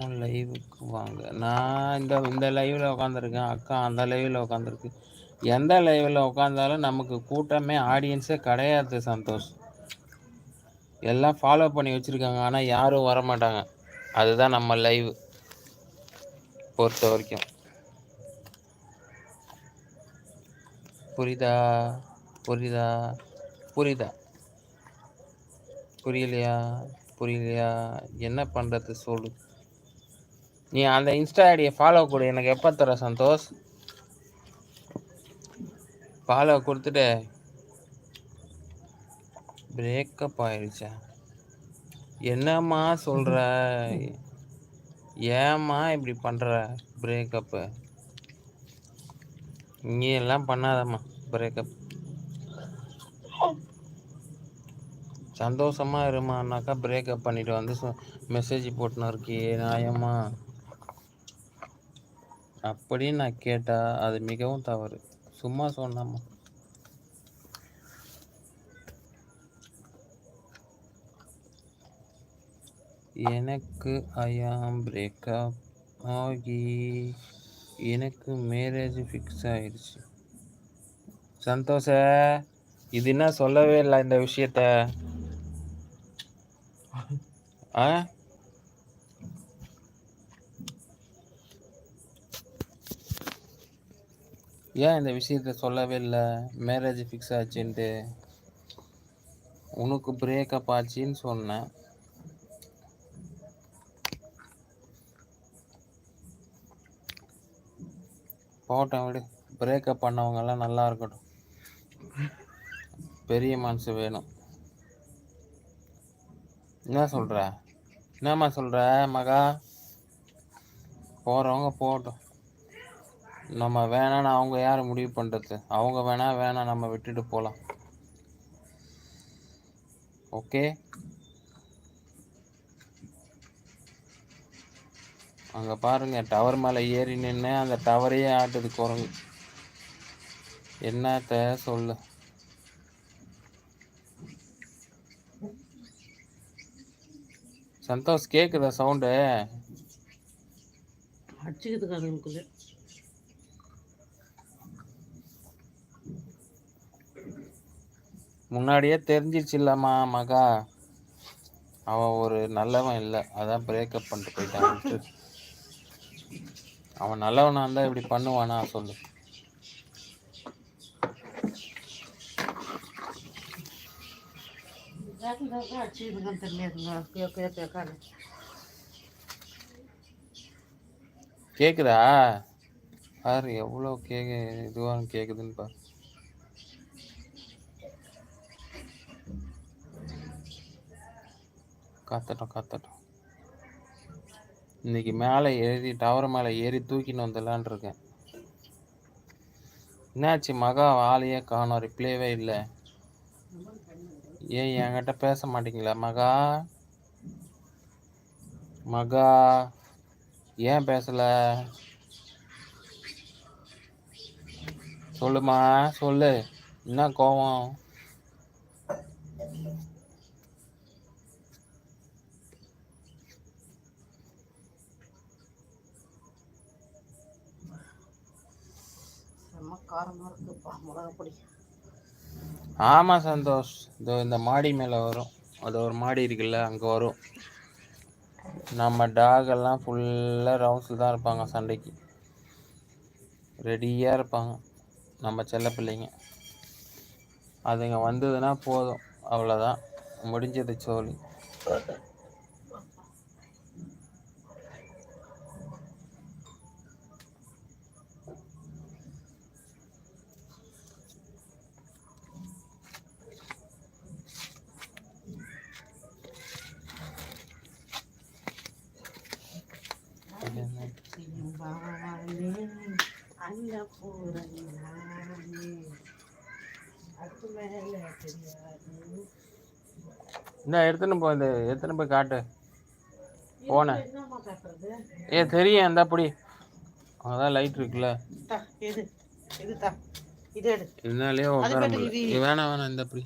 லைவுக்கு வாங்க. நான் இந்த இந்த லைவில் உட்காந்துருக்கேன் அக்கா அந்த லைவில் உட்காந்துருக்கு எந்த லைவில் உட்காந்தாலும் நமக்கு கூட்டமே ஆடியன்ஸே கிடையாது சந்தோஷ். எல்லாம் ஃபாலோ பண்ணி வச்சுருக்காங்க. ஆனால் யாரும் வர மாட்டாங்க அதுதான் நம்ம லைவ் பொறுத்த வரைக்கும். புரியுதா? புரியுதா? புரியுதா? புரியலையா? புரியலையா? என்ன பண்ணுறது சொல்லு. நீ அந்த இன்ஸ்டா ஐடியை ஃபாலோ கொடு எனக்கு எப்போ தர சந்தோஷ்? ஃபாலோ கொடுத்துட்டு பிரேக்கப் ஆயிடுச்சா என்னம்மா சொல்கிற ஏம்மா இப்படி பண்ணுற பிரேக்கப்பு இங்கே எல்லாம் பண்ணாதம்மா பிரேக்கப் சந்தோஷமா இருமானாக்கா பிரேக்கப் பண்ணிட்டு வந்து மெசேஜ் போட்டுன்னு இருக்கே நியாயமா? அப்படின்னு நான் கேட்டால் அது மிகவும் தவறு. சும்மா சொன்னாம்மா எனக்கு ஐயாம் பிரேக்கப் ஆகி எனக்கு மேரேஜ் ஃபிக்ஸ் ஆயிடுச்சு சந்தோஷ இது என்ன சொல்லவே இல்லை இந்த விஷயத்த? ஆ? ஏன் இந்த விஷயத்த சொல்லவே இல்லை? மேரேஜ் ஃபிக்ஸ் ஆச்சுன்ட்டு. உனக்கு பிரேக்கப் ஆச்சுன்னு சொன்னேன். போட்டோம் விடு. பிரேக்கப் பண்ணவங்கெல்லாம் நல்லா இருக்கட்டும். பெரிய மனசு வேணும். என்ன சொல்கிற என்னம்மா சொல்கிற மகா? போகிறவங்க போகட்டும். நம்ம வேணான்னு அவங்க யார் முடிவு பண்ணுறது அவங்க வேணா வேணாம் நம்ம விட்டுட்டு போகலாம் ஓகே அங்கே பாருங்க டவர் மேலே ஏறி நின்று அந்த டவரையே ஆட்டுது குரங்கு. என்னத்த சொல்லு? சந்தோஷ் கேக்குதா சவுண்டு முன்னாடியே தெரிஞ்சிருச்சு இல்லம்மா மகா. அவன் ஒரு நல்லவன் இல்லை. அதான் பிரேக்கப் பண்ணிட்டு போயிட்டான். அவன் நல்லவனா இருந்தா இப்படி பண்ணுவானா சொல்லு. கேக்குதா? பாரு எவ்வளோ கேக்கு இதுவாக கேக்குதுன்னு பாரு. காத்தட்டும் காத்தட்டும். இன்னைக்கு மேலே ஏறி டவர் மேலே ஏறி தூக்கின்னு வந்துடலான் இருக்கேன் என்னாச்சு? மகா ஆளையே காணும் ரிப்ளேவே இல்லை. ஏன் என்கிட்ட பேச மாட்டீங்களா மகா? மகா ஏன் பேசல? சொல்லுமா சொல்லு. என்ன கோவம்? காரமாக இருக்குப்பா மிளகா பொடி. ஆமாம் சந்தோஷ். இதோ இந்த மாடி மேலே வரும். அது ஒரு மாடி இருக்குல்ல அங்கே வரும். நம்ம டாக் எல்லாம் ஃபுல்லாக ரவுண்ட்ஸில் தான் இருப்பாங்க சண்டைக்கு. ரெடியாக இருப்பாங்க நம்ம செல்ல பிள்ளைங்க. அதுங்க வந்ததுன்னா போதும் அவ்வளோதான் முடிஞ்சது சோழி நானே மேல தெரியாது இந்த எடுத்துன்னு போ இந்த எடுத்துன்னு போய் காட்டு. போனேன் ஏ தெரியும் இந்த அப்படி அதான் லைட் இருக்குல்ல. தா எது இது தா. இது எடு. இதனாலேயே அது உட்கார மட்டும் முடியல. இது- ஏ, வேணாம் வேணாம் இந்த அப்படி